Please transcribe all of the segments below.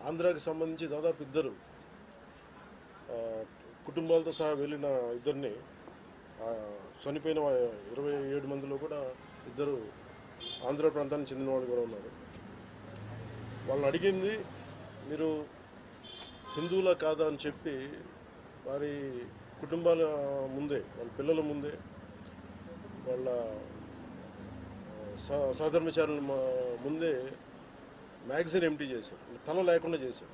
ఆంధ్రాకి సంబంధించి దాదాపు ఇద్దరు కుటుంబాలతో సహా వెళ్ళిన ఇద్దరిని చనిపోయిన ఇరవై ఏడు మందిలో కూడా ఇద్దరు ఆంధ్ర ప్రాంతానికి చెందిన వాళ్ళు కూడా ఉన్నారు. వాళ్ళని అడిగింది మీరు హిందువులా కాదా? అని చెప్పి వారి కుటుంబాల ముందే వాళ్ళ పిల్లల ముందే వాళ్ళ సహధర్మచారుల ముందే మ్యాగజైన్ ఎంటీ చేశారు తల లేకుండా చేశారు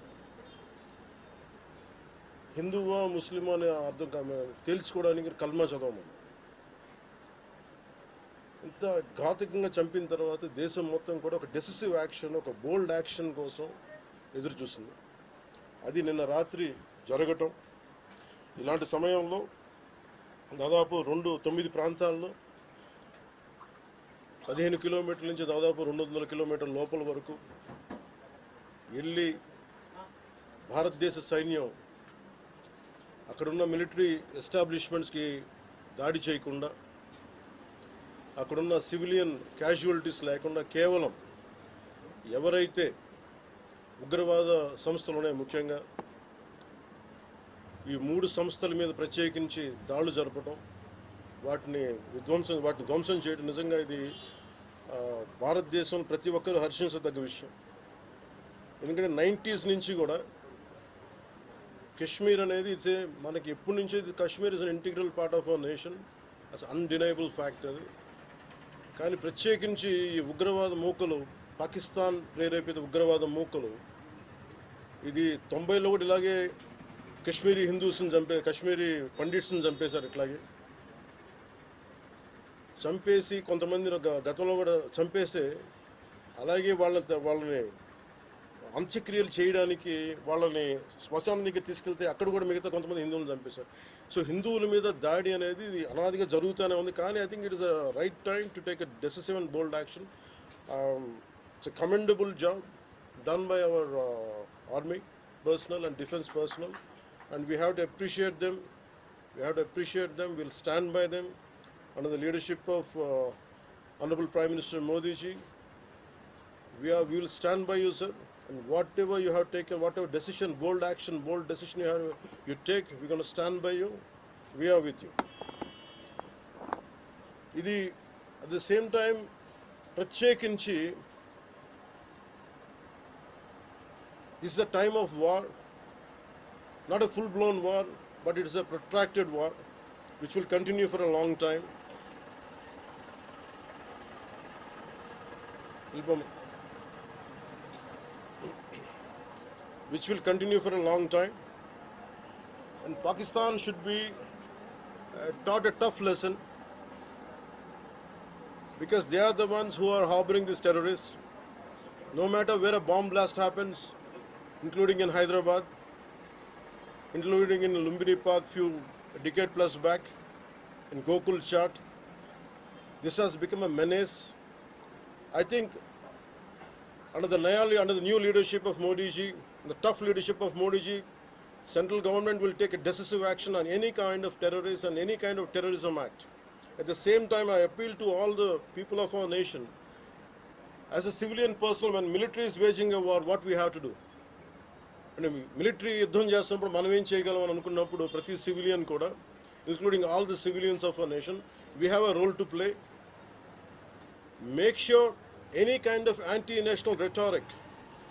హిందువా ముస్లిమా అనే అర్థం కా- తేల్చుకోవడానికి కల్మా చదవమని ఇంత ఘాతికంగా చంపిన తర్వాత దేశం మొత్తం కూడా ఒక డెసిసివ్ యాక్షన్ ఒక బోల్డ్ యాక్షన్ కోసం ఎదురు చూస్తుంది అది నిన్న రాత్రి జరగటం. ఇలాంటి సమయంలో దాదాపు రెండు తొమ్మిది ప్రాంతాల్లో పదిహేను కిలోమీటర్ల నుంచి దాదాపు రెండు వందల కిలోమీటర్ల లోపల వరకు వెళ్ళి భారతదేశ సైన్యం అక్కడున్న మిలిటరీ ఎస్టాబ్లిష్మెంట్స్కి దాడి చేయకుండా అక్కడున్న సివిలియన్ క్యాజువాలిటీస్ లేకుండా కేవలం ఎవరైతే ఉగ్రవాద సంస్థలు ముఖ్యంగా ఈ మూడు సంస్థల మీద ప్రత్యేకించి దాడులు జరపడం వాటిని విధ్వంసం వాటిని ధ్వంసం చేయడం నిజంగా ఇది భారతదేశం ప్రతి ఒక్కరూ హర్షించదగ్గ విషయం. ఎందుకంటే నైంటీస్ నుంచి కూడా కశ్మీర్ అనేది ఇట్స్ ఏ మనకి ఎప్పటి నుంచి ఇది Kashmir is an integral part of our nation as undeniable fact అది. కానీ ప్రత్యేకించి ఈ ఉగ్రవాద మూకలు పాకిస్తాన్ ప్రేరేపిత ఉగ్రవాద మూకలు ఇది తొంభైలో కూడా ఇలాగే కశ్మీరీ హిందూస్ని చంపే కశ్మీరీ పండిట్స్ని చంపేశారు ఇట్లాగే. చంపేసి కొంతమంది గతంలో కూడా చంపేస్తే అలాగే వాళ్ళ వాళ్ళని అంత్యక్రియలు చేయడానికి వాళ్ళని శ్మశానం దగ్గర తీసుకెళ్తే అక్కడ కూడా మిగతా కొంతమంది హిందువులను చంపేశారు సో హిందువుల మీద దాడి అనేది ఇది అనాదిగా జరుగుతూనే ఉంది కానీ I think it is a right time to take a decisive and bold action it's commendable job done by our army personnel and defence personnel and we have to appreciate them we have to appreciate them will stand by them under the leadership of uh, Honorable Prime Minister Modi ji. We are we will stand by you, sir. And whatever you have taken, whatever decision, bold action, bold decision you have you take, we're going to stand by you. We are with you. ఇది at the same time ప్రత్యేకించి this the time of war not a full blown war but it's a protracted war which will continue for a long time. Ilbam- Which will continue for a long time. And Pakistan should be uh, taught a tough lesson because they are the ones who are harboring these terrorists. No matter where a bomb blast happens, including in Hyderabad, including in Lumbini Park few decade plus back, in Gokul Chat. This has become a menace. I think under the under the new leadership of Modi ji, the tough leadership of Modi ji, central government will take a decisive action on any kind of terrorism and any kind of terrorism act. At the same time, I appeal to all the people of our nation. As a civilian person, when military is waging a war, what we have to do? అంటే military యుద్ధం చేస్తున్నప్పుడు మనం ఏం చేయగలం అని అనుకున్నప్పుడు ప్రతి civilian కూడా including all the civilians of a nation we have a role to play make sure any kind of anti national rhetoric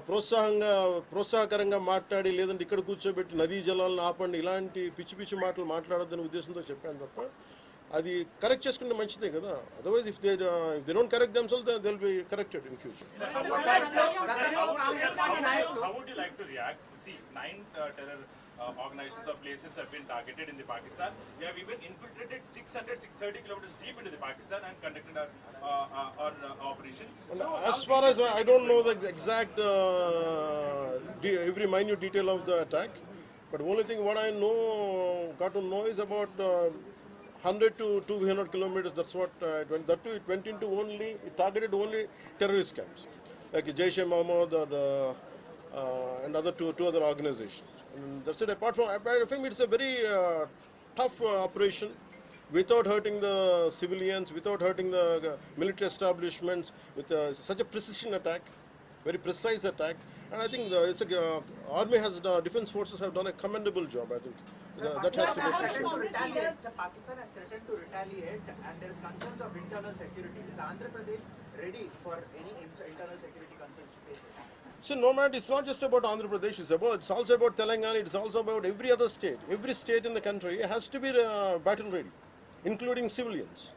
ప్రోత్సాహంగా ప్రోత్సాహకరంగా మాట్లాడి లేదంటే ఇక్కడ కూర్చోబెట్టి నదీ జలాలను ఆపండి ఇలాంటి పిచ్చి పిచ్చి మాటలు మాట్లాడొద్దనే ఉద్దేశంతో చెప్పాను తప్ప అది కరెక్ట్ చేసుకుంటే మంచిదే కదా otherwise if they if they don't correct themselves they will be corrected in future గతంలో కాంగ్రెస్ పార్టీ నాయకులు How would you like to react? See, nine uh, terror uh, organizations or places have been targeted in the Pakistan. They have even infiltrated 600, 630 kilometers deep into the Pakistan and conducted our, uh, uh, our uh, operation. And as far as I don't know the exact uh, de- every minute detail of the attack, but only thing what I know, got to know is about uh, 100 to 200 kilometers. That's what uh, it went. That too, it went into only it targeted only terrorist camps, like Jaish e Mohammed or the, uh, and other two two other organizations. And that's it. Apart from, I think it's a very uh, tough uh, operation without hurting the civilians, without hurting the uh, military establishments, with uh, such a precision attack, very precise attack. And I think the, it's a, uh, army has, the defense forces have done a commendable job. I think Uh, that has to be appreciated. to retaliate. Pakistan has threatened to retaliate, and there is concerns of internal security. Is Andhra Pradesh ready for any internal security concerns? So no matter, it's not just about Andhra Pradesh. It's about, it's also about Telangana. It's also about every other state. Every state in the country has to be uh, battle ready, including civilians.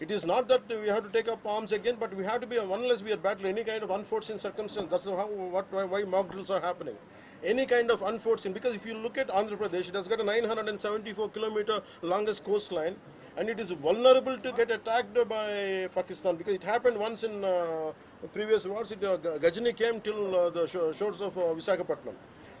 It is not that we have to take up arms again, but we have to be unless we are battling any kind of unforeseen circumstance. That's how what why, why mock drills are happening. Any kind of unforeseen because if you look at Andhra Pradesh, it has got a 974 kilometer longest coastline, and it is vulnerable to get attacked by Pakistan because it happened once in uh, previous wars. It uh, Gajini came till uh, the shore, shores of uh, Visakhapatnam.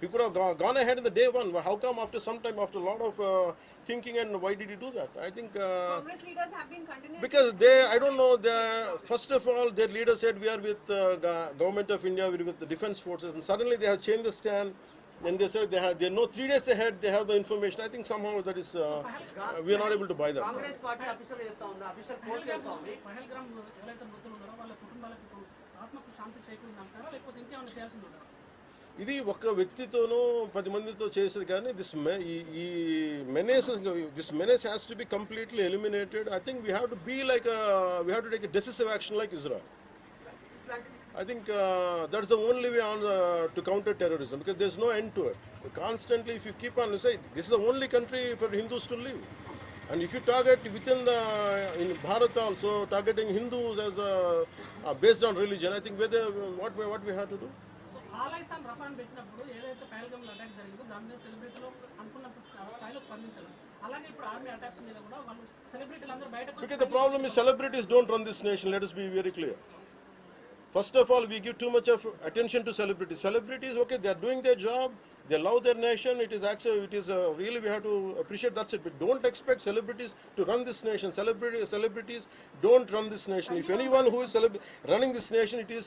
He could have go- gone ahead in the day one. How come after some time, after a lot of uh, thinking and why did he do that? I think uh, Congress leaders have been continuously. because they, I don't know, they, first of all, their leader said we are with uh, go- government of India, we're with the defense forces, and suddenly they have changed the stand. And they said they have, they know three days ahead they have the information. I think somehow that is, uh, uh, we are not able to buy that. Congress party official చెప్తా ఉంది official post చేస్తా ఉంది పహల్గ్రామ్ ఎవరైతే మృతులు ఉన్నారో వాళ్ళ కుటుంబాలకు ఇప్పుడు ఆత్మకు శాంతి చేకూరిందంటారా లేకపోతే ఇంకేమైనా చేయాల్సింది ఉంటారా ఇది ఒక వ్యక్తితోనూ పది మందితో చేసేది కానీ దిస్ ఈ ఈ menace this menace has to be completely eliminated I think we have to be like we have to take decisive action like Israel I think uh, that's the only way on uh, to counter terrorism because there's no end to it. Constantly, if you keep on say this is the only country for Hindus to live, and if you target within the in Bharat also targeting Hindus as a, uh, based on religion, I think whether what we, what we have to do. So ఆలైస్ and రఫాన్ పెట్టినప్పుడు ఏదైతే పహల్గామ్లో attack జరిగిందో దాని మీద సెలబ్రిటీలో అనుకున్నంత స్థాయిలో స్పందించారు అలాగే ఇప్పుడు ఆర్మీ అటాక్స్ మీద కూడా వాళ్ళు సెలబ్రిటీలు అందరూ బయటకు వచ్చి Because the problem is celebrities don't run this nation. Let us be very clear. First of all, we give too much of attention to celebrities. Celebrities, okay, they are doing their job. They love their nation. It is actually, it is uh, really we have to appreciate that's it. But don't expect celebrities to run this nation. Celebrity, celebrities don't run this nation. If anyone who is celeb- running this nation, it is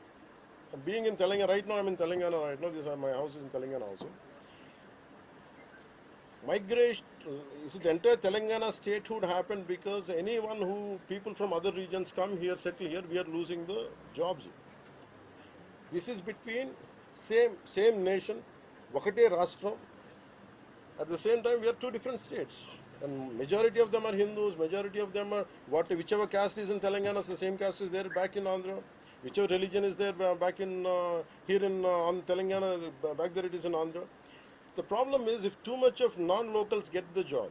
being in Telangana, right now I'm in Telangana, right now this, my house is in Telangana also. Migration, see, the entire Telangana statehood happened because anyone who, people from other regions come here, settle here, we are losing the jobs. This is between same, same nation, Vakate Rastram. At the same time, we are two different states. And majority of them are Hindus, majority of them are what, whichever caste is in Telangana, the same caste is there back in Andhra. Whichever religion is there back in uh, here in uh, on Telangana, back there it is in Andhra. The problem is if too much of non-locals get the job,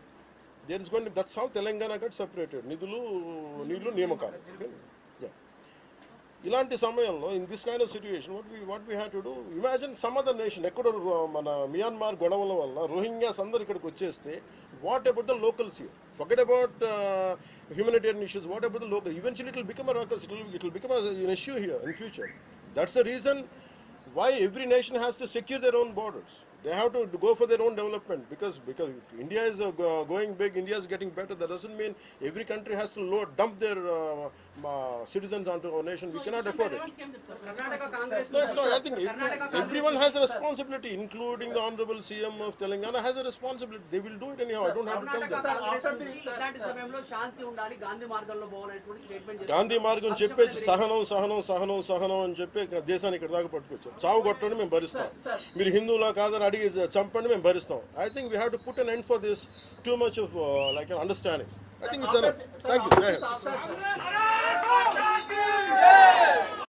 there is going to that's how Telangana got separated. Nidulu, Nidulu, Niyamakalu. Yeah. ఇలాంటి సమయంలో in this kind of situation what we what we have to do imagine some other nation ఎక్కడో రో- మన Myanmar గొడవల వల్ల Rohingyas అందరు ఇక్కడికి వచ్చేస్తే what about the locals here forget about humanitarian issues, what about the local? Eventually it will become a ruckus, it will, it will become a, an issue here in future. That's the reason why every nation has to secure their own borders. They have to go for their own development because, because India is uh, going big, India is getting better. That doesn't mean every country has to load, dump their uh, uh, citizens onto our nation. We cannot afford it. it's not. I think if- everyone has a responsibility, including the honorable CM of Telangana has a responsibility. They will do it anyhow. I don't have to tell them. Gandhi మార్గంలో పోవాలనేటువంటి statement Gandhi మార్గం చెప్పేసి సహనం సహనం సహనం సహనం అని చెప్పి దేశాన్ని ఇక్కడ దాకా పట్టుకొచ్చారు చావు కొట్టండి మేము భరిస్తాం మీరు హిందువులా కాదని అడిగి చంపండి మేము భరిస్తాం I think we have to put an end for this too much of like understanding I think it's enough. Thank you. Yeah.